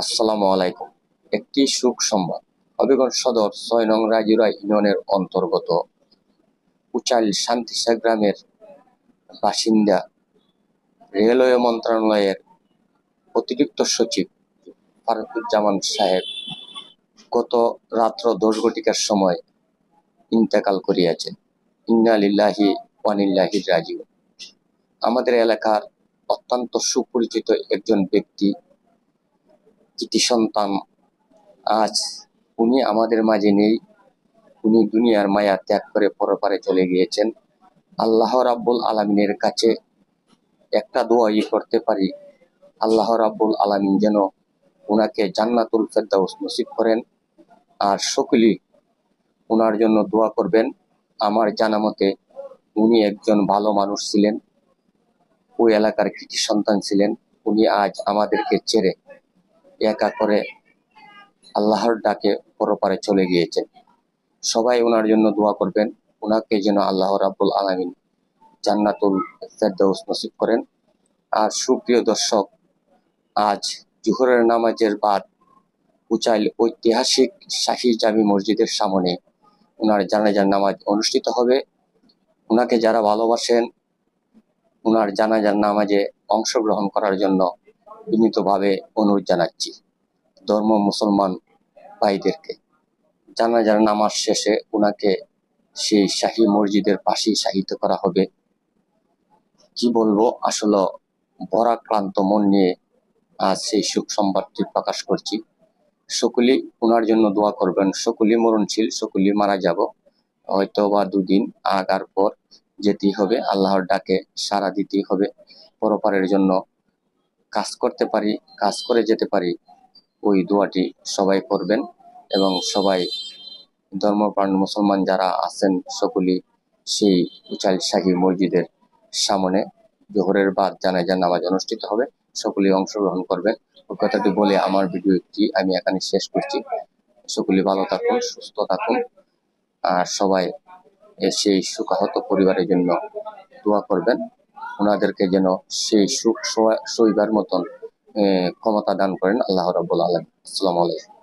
আসসালামু আলাইকুম। একটি সুখ সংবাদ। হবিগঞ্জ সদর ছয় নং রাজিরা ইউনিয়নের অন্তর্গত উচাইল শান্তিসা গ্রামের বাসিন্দা রেলওয়ে মন্ত্রণালয়ের অতিরিক্ত সচিব ফারুকুজ্জামান সাহেব গত রাত্র দশ ঘটিকার সময় ইন্তেকাল করিয়াছেন। ইন্না লিল্লাহি ওয়ানিল্লাহি রাজিউ আমাদের এলাকার অত্যন্ত সুপরিচিত একজন ব্যক্তি কৃতি সন্তান আজ উনি আমাদের মাঝে নেই। উনি দুনিয়ার মায়া ত্যাগ করে পরপারে চলে গিয়েছেন। আল্লাহ রাব্বুল আলমিনের কাছে একটা দোয়াই করতে পারি। আল্লাহ রাব্বুল আলামিন যেন উনাকে জান্নাতুল ফেরদাউস নসিব করেন আর সকলেই ওনার জন্য দোয়া করবেন। আমার জানা মতে উনি একজন ভালো মানুষ ছিলেন, ওই এলাকার কৃতি সন্তান ছিলেন। উনি আজ আমাদেরকে ছেড়ে একা করে আল্লাহর ডাকে পরপারে চলে গিয়েছেন সবাই ওনার জন্য দোয়া করবেন। ওনাকে যেন আল্লাহ রাব্বুল আলামিন জান্নাতুল ফেরদাউস নসিব করেন। আর সুপ্রিয় দর্শক, আজ জুহরের নামাজের বাদ উচাইল ঐতিহাসিক শাহী জামি মসজিদের সামনে ওনার জানাজার নামাজ অনুষ্ঠিত হবে। ওনাকে যারা ভালোবাসেন ওনার জানাজার নামাজে অংশগ্রহণ করার জন্য বিনীতভাবে অনুরোধ জানাচ্ছি ধর্ম মুসলমান ভাইদেরকে। জানাজার নামাজ শেষে ওনাকে সেই শাহী মসজিদের পাশেই শাহিত করা হবে, কি বলব? আসলে ভরাক্রান্ত মন নিয়ে আজ সেই সুখ সংবাদটি প্রকাশ করছি। সকলেই ওনার জন্য দোয়া করবেন। সকলেই মরণশীল, সকলেই মারা যাব। হয়তো বা দুদিন আগার পর যেতেই হবে, আল্লাহর ডাকে সারা দিতেই হবে। পরপারের জন্য কাজ করতে পারি, কাজ করে যেতে পারি, ওই দোয়াটি সবাই করবেন এবং সবাই ধর্মপ্রাণ মুসলমান যারা আছেন সকলেই সেই উচাইল শাহী মসজিদের সামনে জোহরের বাদ জানাজার নামাজ অনুষ্ঠিত হবে, সকলেই অংশগ্রহণ করবেন। ওই কথাটি বলে আমার ভিডিওটি আমি এখানে শেষ করছি। সকলেই ভালো থাকুন, সুস্থ থাকুন আর সবাই সেই সুখাহত পরিবারের জন্য দোয়া করবেন। ওনাদেরকে যেন সেই সুখ সইবার মতন ক্ষমতা দান করেন আল্লাহ রাবুল আলম আসসালামু আলাইকুম।